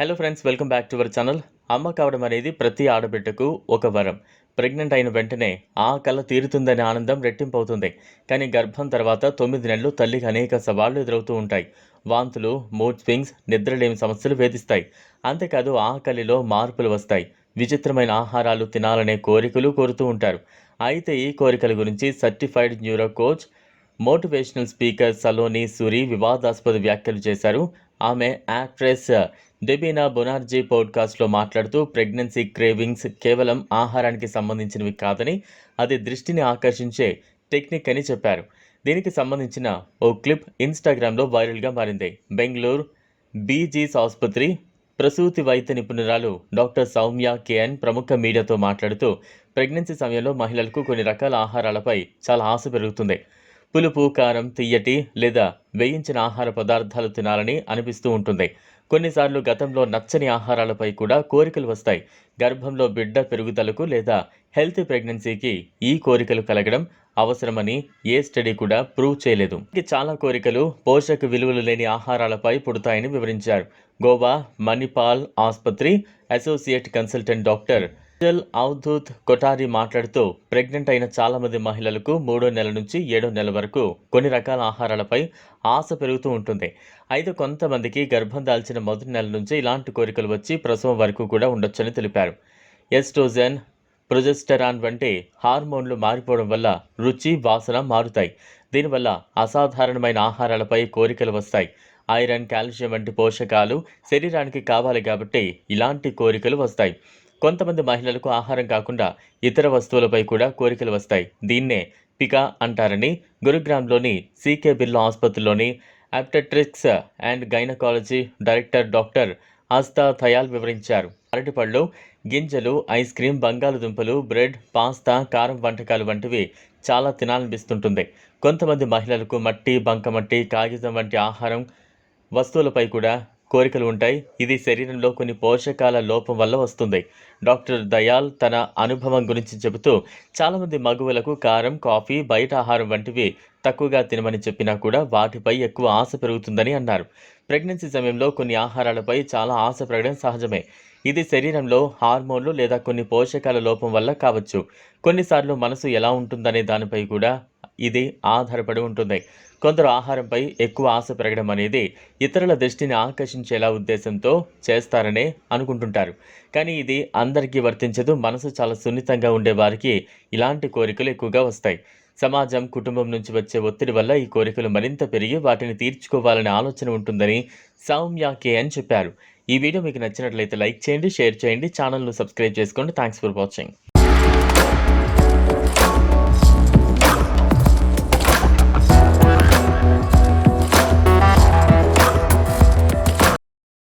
Hello friends welcome back to our channel అమ్మ కావడం అనేది ప్రతి ఆడబిడ్డకు ఒక వరం. ప్రెగ్నెంట్ అయిన వెంటనే ఆ కళ తీరుతుందనే ఆనందం రెట్టింపు అవుతుంది కానీ గర్భం తర్వాత తొమ్మిది నెలలు తల్లికి అనేక సవాళ్ళు ఎదురవుతూ ఉంటాయి. వాంతులు మూడ్ స్వింగ్స్ నిద్రలేని సమస్యలు వేధిస్తాయి. అంతేకాదు ఆకలిలో మార్పులు వస్తాయి. విచిత్రమైన ఆహారాలు తినాలనే కోరికలు కోరుతూ ఉంటారు. అయితే ఈ కోరికల గురించి certified neuro coach motivational speaker Saloni Suri వివాదాస్పద వ్యాఖ్యలు చేశారు. ఆమె యాక్ట్రెస్ దెబీనా బొనార్జీ పోడ్కాస్ట్లో మాట్లాడుతూ ప్రెగ్నెన్సీ క్రేవింగ్స్ కేవలం ఆహారానికి సంబంధించినవి కాదని అది దృష్టిని ఆకర్షించే టెక్నిక్ అని చెప్పారు. దీనికి సంబంధించిన ఓ క్లిప్ ఇన్స్టాగ్రామ్లో వైరల్గా మారింది. బెంగళూరు బీజీస్ ఆసుపత్రి ప్రసూతి వైద్య నిపుణురాలు డాక్టర్ సౌమ్య కేఎన్ ప్రముఖ మీడియాతో మాట్లాడుతూ ప్రెగ్నెన్సీ సమయంలో మహిళలకు కొన్ని రకాల ఆహారాలపై చాలా ఆశ పెరుగుతుంది. పులుపు కారం తియ్యటి లేదా వేయించిన ఆహార పదార్థాలు తినాలని అనిపిస్తూ ఉంటుంది. కొన్నిసార్లు గతంలో నచ్చని ఆహారాలపై కూడా కోరికలు వస్తాయి. గర్భంలో బిడ్డ పెరుగుదలకు లేదా హెల్తీ ప్రెగ్నెన్సీకి ఈ కోరికలు కలగడం అవసరమని ఏ స్టడీ కూడా ప్రూవ్ చేయలేదు. ఇంక చాలా కోరికలు పోషక విలువలు లేని ఆహారాలపై పుడతాయని వివరించారు. గోవా మణిపాల్ ఆసుపత్రి associate consultant doctor Jal Avadhoot Kotari మాట్లాడుతూ ప్రెగ్నెంట్ అయిన చాలా మంది మహిళలకు మూడో నెల నుంచి ఏడో నెల వరకు కొన్ని రకాల ఆహారాలపై ఆశ పెరుగుతూ ఉంటుంది. అయితే కొంతమందికి గర్భం దాల్చిన మొదటి నెల నుంచి ఇలాంటి కోరికలు వచ్చి ప్రసవం వరకు కూడా ఉండొచ్చని తెలిపారు. ఎస్టోజెన్ ప్రొజెస్టరాన్ వంటి హార్మోన్లు మారిపోవడం వల్ల రుచి వాసన మారుతాయి. దీనివల్ల అసాధారణమైన ఆహారాలపై కోరికలు వస్తాయి. ఐరన్ కాల్షియం వంటి పోషకాలు శరీరానికి కావాలి కాబట్టి ఇలాంటి కోరికలు వస్తాయి. కొంతమంది మహిళలకు ఆహారం కాకుండా ఇతర వస్తువులపై కూడా కోరికలు వస్తాయి. దీన్నే పికా అంటారని గురుగ్రామ్లోని CK Birla ఆసుపత్రిలోని obstetrics and gynaecology director doctor Aastha Dayal వివరించారు. అరటిపళ్ళు గింజలు ఐస్ క్రీమ్ బంగాళదుంపలు బ్రెడ్ పాస్తా కారం వంటకాలు వంటివి చాలా తినాలనిపిస్తుంటుంది. కొంతమంది మహిళలకు మట్టి బంకమట్టి కాగితం వంటి ఆహారం వస్తువులపై కూడా కోరికలు ఉంటాయి. ఇది శరీరంలో కొన్ని పోషకాల లోపం వల్ల వస్తుంది. డాక్టర్ దయాల్ తన అనుభవం గురించి చెబుతూ చాలామంది మగువులకు కారం కాఫీ బయట ఆహారం వంటివి తక్కువగా తినమని చెప్పినా కూడా వాటిపై ఎక్కువ ఆశ పెరుగుతుందని అన్నారు. ప్రెగ్నెన్సీ సమయంలో కొన్ని ఆహారాలపై చాలా ఆశ పెరగడం సహజమే. ఇది శరీరంలో హార్మోన్లు లేదా కొన్ని పోషకాల లోపం వల్ల కావచ్చు. కొన్నిసార్లు మనసు ఎలా ఉంటుందనే దానిపై కూడా ఇది ఆధారపడి ఉంటుంది. కొందరు ఆహారంపై ఎక్కువ ఆశ పెరగడం అనేది ఇతరుల దృష్టిని ఆకర్షించేలా ఉద్దేశంతో చేస్తారనే అనుకుంటుంటారు. కానీ ఇది అందరికీ వర్తించదు మనసు చాలా సున్నితంగా ఉండే వారికి ఇలాంటి కోరికలు ఎక్కువగా వస్తాయి. సమాజం కుటుంబం నుంచి వచ్చే ఒత్తిడి వల్ల ఈ కోరికలు మరింత పెరిగి వాటిని తీర్చుకోవాలనే ఆలోచన ఉంటుందని సౌమ్య కే అని చెప్పారు. ఈ వీడియో మీకు నచ్చినట్లయితే లైక్ చేయండి షేర్ చేయండి ఛానల్ను సబ్స్క్రైబ్ చేసుకోండి. Thanks for watching.